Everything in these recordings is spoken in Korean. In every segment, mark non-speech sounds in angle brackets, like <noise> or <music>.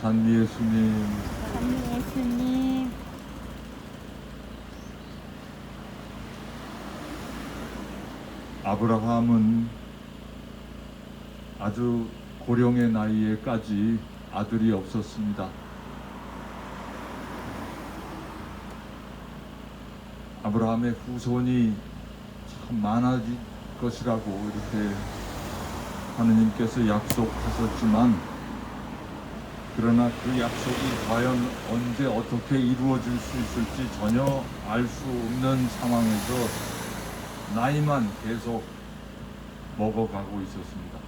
찬미 예수님 감리 예수님, 아브라함은 아주 고령의 나이에까지 아들이 없었습니다. 아브라함의 후손이 참 많아질 것이라고 이렇게 하느님께서 약속하셨지만 그러나 그 약속이 과연 언제 어떻게 이루어질 수 있을지 전혀 알 수 없는 상황에서 나이만 계속 먹어가고 있었습니다.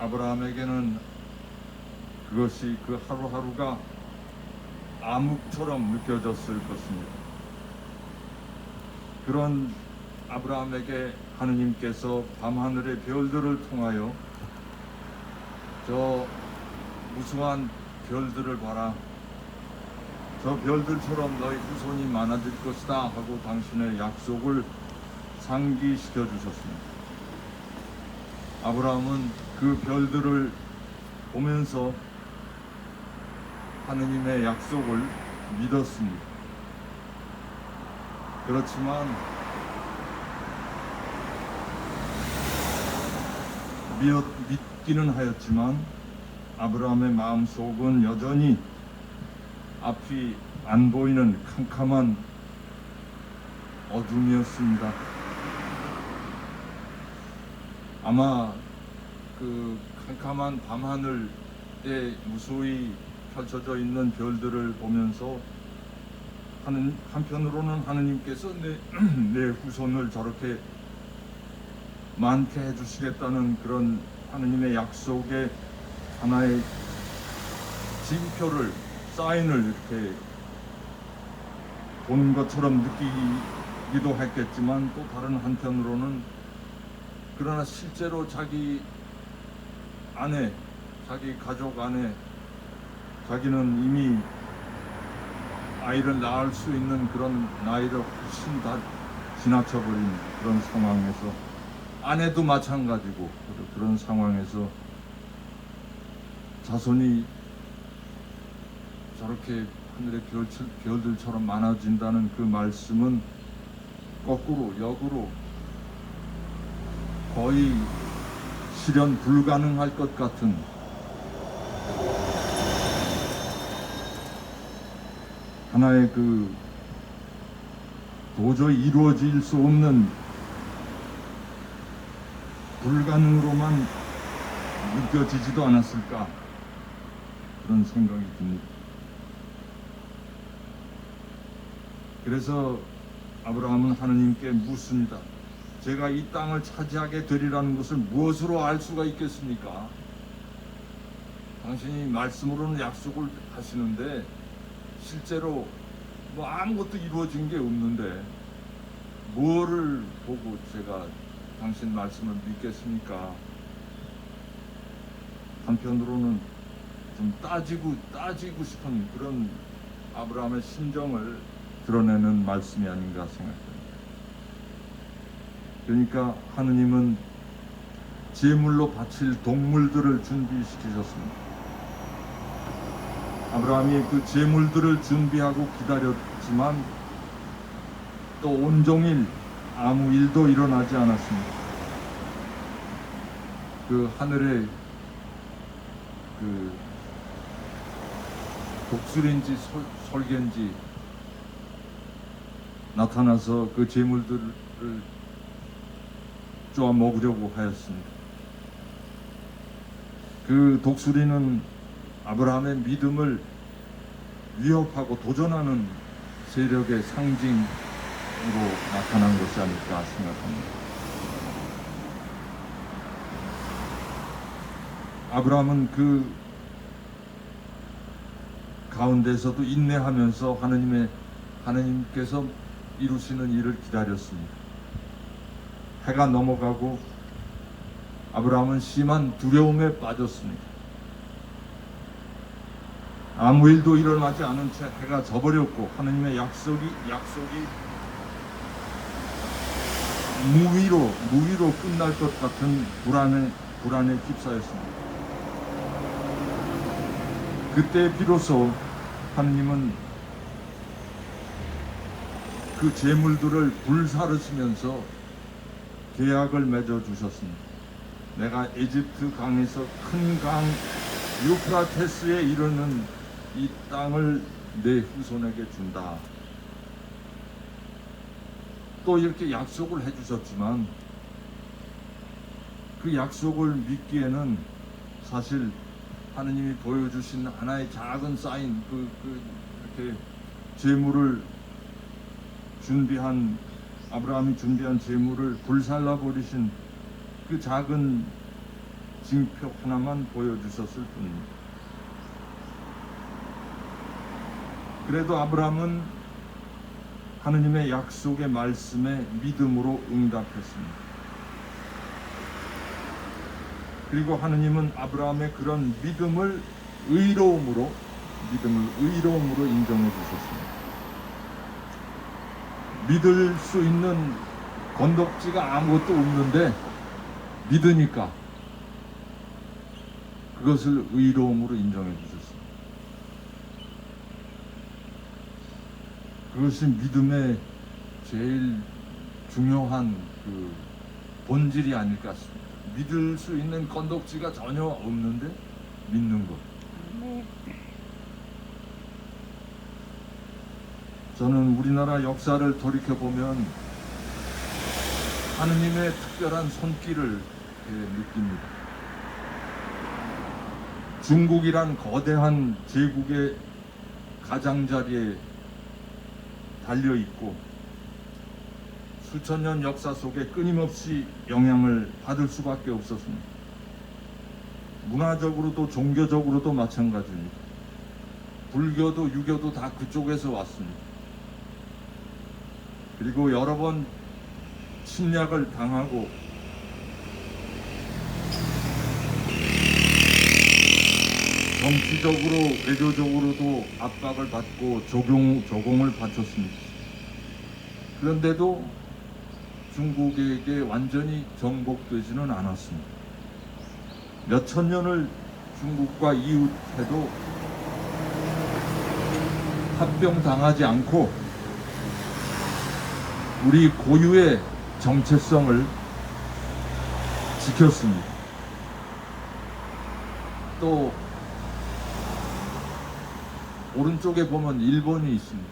아브라함에게는 그것이 그 하루하루가 암흑처럼 느껴졌을 것입니다. 그런 아브라함에게 하느님께서 밤하늘의 별들을 통하여 저 무수한 별들을 봐라. 저 별들처럼 너희 후손이 많아질 것이다 하고 당신의 약속을 상기시켜 주셨습니다. 아브라함은 그 별들을 보면서 하느님의 약속을 믿었습니다. 그렇지만 믿, 믿기는 하였지만 아브라함의 마음속은 여전히 앞이 안 보이는 캄캄한 어둠이었습니다. 아마 그 캄캄한 밤하늘에 무수히 펼쳐져 있는 별들을 보면서 하는 한편으로는 하느님께서 내, <clears throat> 내 후손을 저렇게 많게 해주시겠다는 그런 하느님의 약속의 하나의 징표를 사인을 이렇게 본 것처럼 느끼기도 했겠지만 또 다른 한편으로는 그러나 실제로 자기 아내, 자기 가족 안에 자기는 이미 아이를 낳을 수 있는 그런 나이를 훨씬 다 지나쳐버린 그런 상황에서 아내도 마찬가지고 그런 상황에서 자손이 저렇게 하늘의 별, 별들처럼 많아진다는 그 말씀은 거꾸로 역으로 거의 실현 불가능할 것 같은 하나의 그 도저히 이루어질 수 없는 불가능으로만 느껴지지도 않았을까 그런 생각이 듭니다. 그래서 아브라함은 하느님께 묻습니다. 제가 이 땅을 차지하게 되리라는 것을 무엇으로 알 수가 있겠습니까? 당신이 말씀으로는 약속을 하시는데 실제로 뭐 아무것도 이루어진 게 없는데 뭐를 보고 제가 당신 말씀을 믿겠습니까? 한편으로는 좀 따지고 따지고 싶은 그런 아브라함의 심정을 드러내는 말씀이 아닌가 생각합니다. 그러니까 하느님은 제물로 바칠 동물들을 준비시키셨습니다. 아브라함이 그 제물들을 준비하고 기다렸지만 또 온종일 아무 일도 일어나지 않았습니다. 그 하늘의 그 독수리인지 솔, 솔개인지 나타나서 그 제물들을 쪼아 먹으려고 하였습니다. 그 독수리는 아브라함의 믿음을 위협하고 도전하는 세력의 상징 으로 나타난 것이 아닐까 생각합니다. 아브라함은 그 가운데서도 인내하면서 하느님의 하느님께서 이루시는 일을 기다렸습니다. 해가 넘어가고 아브라함은 심한 두려움에 빠졌습니다. 아무 일도 일어나지 않은 채 해가 져버렸고 하느님의 약속이 약속이 무위로 무위로 끝날 것 같은 불안에 불안에 휩싸였습니다. 그때 비로소 하느님은 그 재물들을 불사르시면서 계약을 맺어 주셨습니다. 내가 에집트 강에서 큰 강 유프라테스에 이르는 이 땅을 내 후손에게 준다. 또 이렇게 약속을 해주셨지만 그 약속을 믿기에는 사실 하느님이 보여주신 하나의 작은 사인 그, 그 이렇게 재물을 준비한 아브라함이 준비한 재물을 불살라 버리신 그 작은 징표 하나만 보여주셨을 뿐입니다. 그래도 아브라함은 하느님의 약속의 말씀에 믿음으로 응답했습니다. 그리고 하느님은 아브라함의 그런 믿음을 의로움으로 믿음을 의로움으로 인정해 주셨습니다. 믿을 수 있는 건덕지가 아무것도 없는데 믿으니까 그것을 의로움으로 인정해 주셨습니다. 그것이 믿음의 제일 중요한 그 본질이 아닐까 싶습니다. 믿을 수 있는 건덕지가 전혀 없는데 믿는 것. 네. 저는 우리나라 역사를 돌이켜 보면 하느님의 특별한 손길을 느낍니다. 중국이란 거대한 제국의 가장자리에 달려 있고 수천 년 역사 속에 끊임없이 영향을 받을 수밖에 없었습니다. 문화적으로도 종교적으로도 마찬가지입니다. 불교도 유교도 다 그쪽에서 왔습니다. 그리고 여러 번 침략을 당하고 정치적으로 외교적으로도 압박을 받고 적용 조공을 바쳤습니다. 그런데도 중국에게 완전히 정복되지는 않았습니다. 몇 천 년을 중국과 이웃해도 합병당하지 않고 우리 고유의 정체성을 지켰습니다. 또 오른쪽에 보면 일본이 있습니다.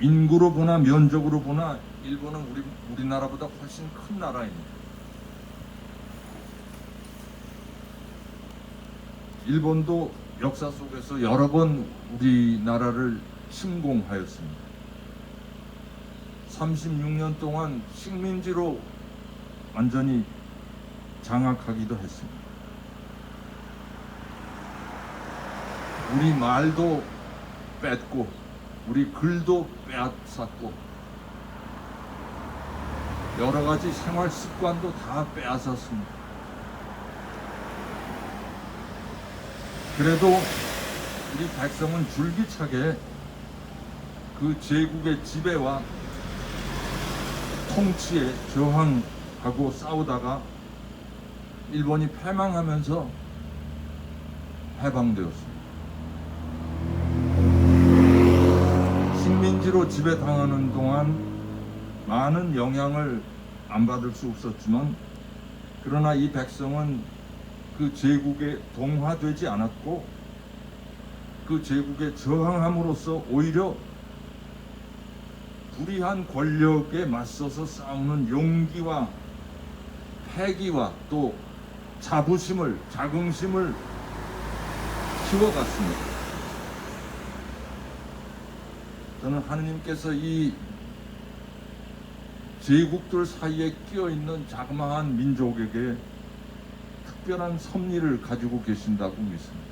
인구로 보나 면적으로 보나 일본은 우리 우리나라보다 훨씬 큰 나라입니다. 일본도 역사 속에서 여러 번 우리나라를 침공하였습니다. 36년 동안 식민지로 완전히 장악하기도 했습니다. 우리 말도 뺐고, 우리 글도 빼앗았고, 여러 가지 생활 습관도 다 빼앗았습니다. 그래도 우리 백성은 줄기차게 그 제국의 지배와 통치에 저항하고 싸우다가 일본이 패망하면서 해방되었습니다. 식민지로 지배당하는 동안 많은 영향을 안 받을 수 없었지만 그러나 이 백성은 그 제국에 동화되지 않았고 그 제국에 저항함으로써 오히려 불의한 권력에 맞서서 싸우는 용기와 패기와 또 자부심을 자긍심을 키워갔습니다. 저는 하느님께서 이 제국들 사이에 끼어 있는 자그마한 민족에게 특별한 섭리를 가지고 계신다고 믿습니다.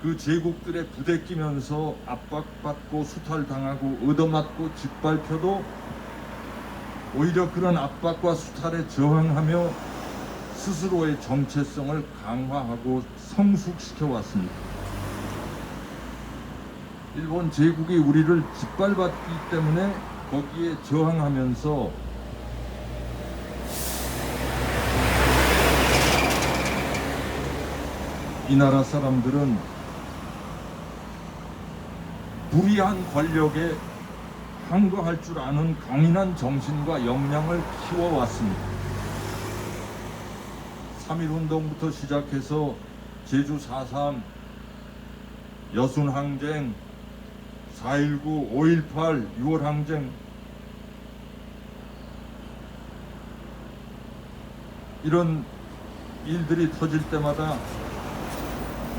그 제국들에 부대끼면서 압박받고 수탈당하고 얻어맞고 짓밟혀도 오히려 그런 압박과 수탈에 저항하며 스스로의 정체성을 강화하고 성숙시켜 왔습니다. 일본 제국이 우리를 짓밟았기 때문에 거기에 저항하면서 이 나라 사람들은 불의한 권력에 항거할 줄 아는 강인한 정신과 역량을 키워왔습니다. 3.1운동부터 시작해서 제주 4.3, 여순항쟁, 4.19, 5.18, 6월 항쟁 이런 일들이 터질 때마다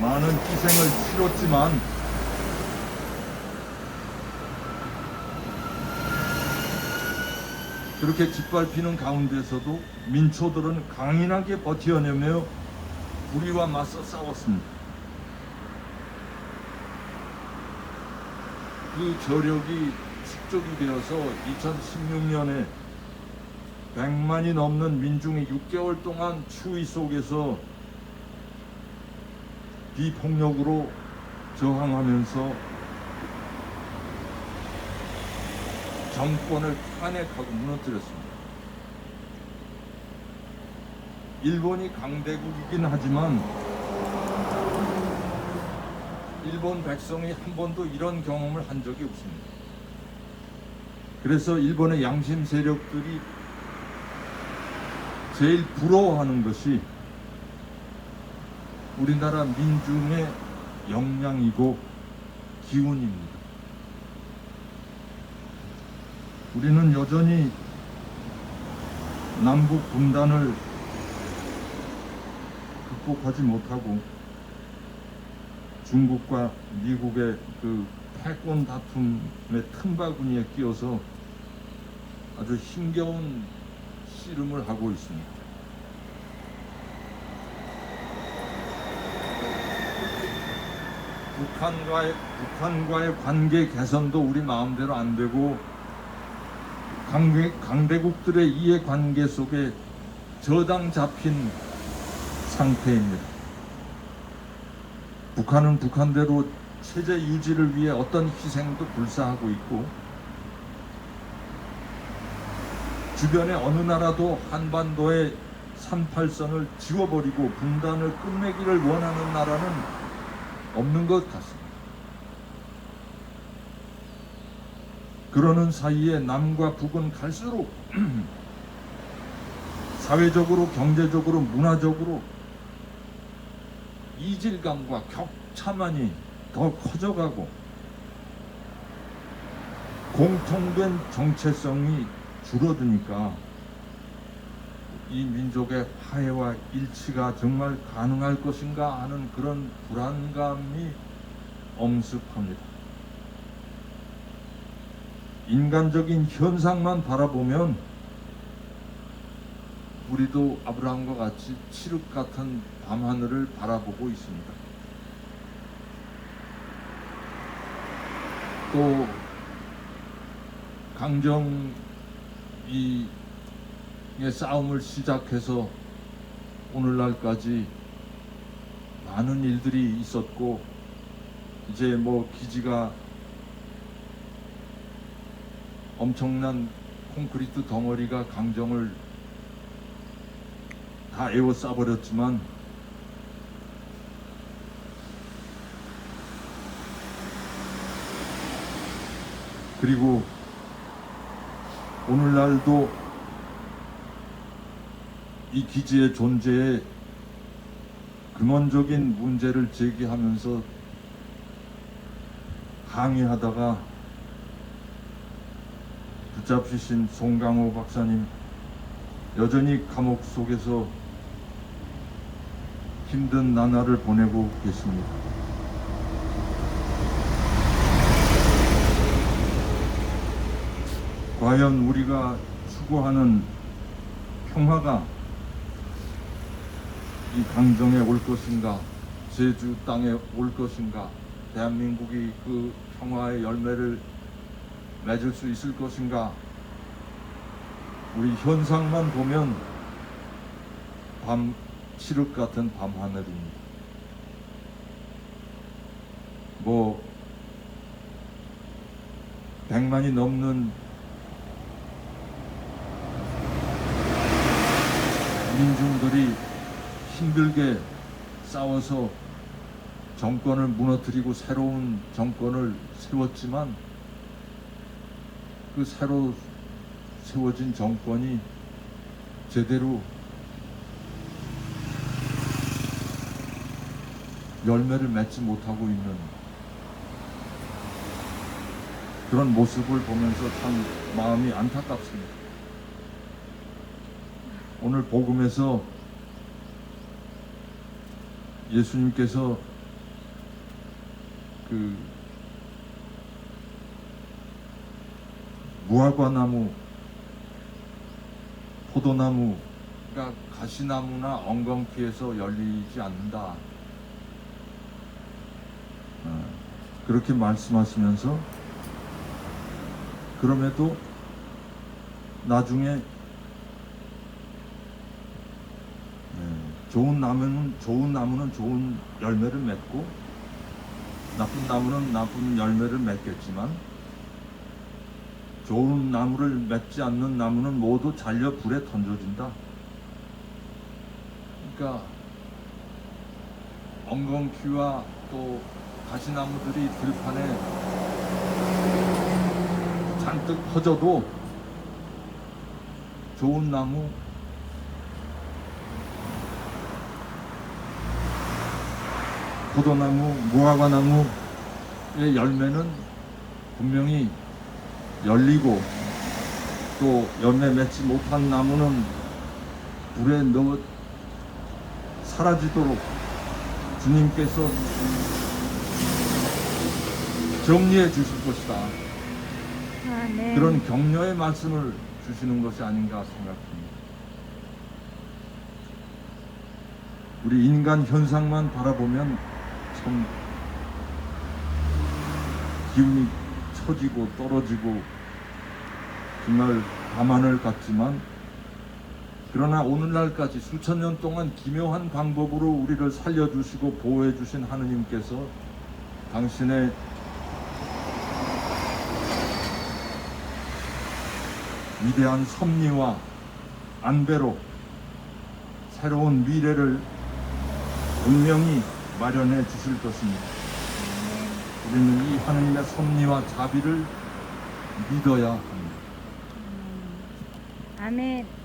많은 희생을 치렀지만 그렇게 짓밟히는 가운데서도 민초들은 강인하게 버텨내며 불의와 맞서 싸웠습니다. 그 저력이 축적이 되어서 2016년에 100만이 넘는 민중이 6개월 동안 추위 속에서 비폭력으로 저항하면서 정권을 탄핵하고 무너뜨렸습니다. 일본이 강대국이긴 하지만 일본 백성이 한 번도 이런 경험을 한 적이 없습니다. 그래서 일본의 양심 세력들이 제일 부러워하는 것이 우리나라 민중의 역량이고 기운입니다. 우리는 여전히 남북 분단을 극복하지 못하고 중국과 미국의 그 패권 다툼의 틈바구니에 끼어서 아주 힘겨운 씨름을 하고 있습니다. 북한과의 북한과의 관계 개선도 우리 마음대로 안 되고 강대, 강대국들의 이해 관계 속에 저당 잡힌 상태입니다. 북한은 북한대로 체제 유지를 위해 어떤 희생도 불사하고 있고 주변의 어느 나라도 한반도의 38선을 지워버리고 분단을 끝내기를 원하는 나라는 없는 것 같습니다. 그러는 사이에 남과 북은 갈수록 <clears throat> 사회적으로, 경제적으로, 문화적으로 이질감과 격차만이 더 커져가고 공통된 정체성이 줄어드니까 이 민족의 화해와 일치가 정말 가능할 것인가 하는 그런 불안감이 엄습합니다. 인간적인 현상만 바라보면 우리도 아브라함과 같이 칠흑 같은 밤하늘을 바라보고 있습니다. 또 강정 이 싸움을 시작해서 오늘날까지 많은 일들이 있었고 이제 뭐 기지가 엄청난 콘크리트 덩어리가 강정을 다 에워싸버렸지만 그리고 오늘날도 이 기지의 존재에 근원적인 문제를 제기하면서 항의하다가 붙잡히신 송강호 박사님 여전히 감옥 속에서 힘든 나날을 보내고 계십니다. 과연 우리가 추구하는 평화가 이 강정에 올 것인가, 제주 땅에 올 것인가, 대한민국이 그 평화의 열매를 맺을 수 있을 것인가, 우리 현상만 보면 밤 칠흑 같은 밤하늘입니다. 뭐 백만이 넘는 민중들이 힘들게 싸워서 정권을 무너뜨리고 새로운 정권을 세웠지만 그 새로 세워진 정권이 제대로 열매를 맺지 못하고 있는 그런 모습을 보면서 참 마음이 안타깝습니다. 오늘 복음에서 예수님께서 그 무화과나무, 포도나무가 가시나무나 엉겅퀴에서 열리지 않는다. 어, 그렇게 말씀하시면서 그럼에도 나중에 예, 좋은 나무는 좋은 나무는 좋은 열매를 맺고 나쁜 나무는 나쁜 열매를 맺겠지만 좋은 나무를 맺지 않는 나무는 모두 잘려 불에 던져진다. 그러니까 엉겅퀴와 또 가시나무들이 들판에 잔뜩 퍼져도 좋은 나무 포도나무, 무화과나무의 열매는 분명히 열리고 또 열매 맺지 못한 나무는 불에 넣어 사라지도록 주님께서 정리해 주실 것이다. 아멘. 그런 격려의 말씀을 주시는 것이 아닌가 생각합니다. 우리 인간 현상만 바라보면 참 기운이 처지고 떨어지고 정말 밤하늘 같지만 그러나 오늘날까지 수천 년 동안 기묘한 방법으로 우리를 살려주시고 보호해 주신 하느님께서 당신의 위대한 섭리와 안배로 새로운 미래를 분명히 마련해 주실 것입니다. 우리는 이 하느님의 섭리와 자비를 믿어야 합니다. 아멘.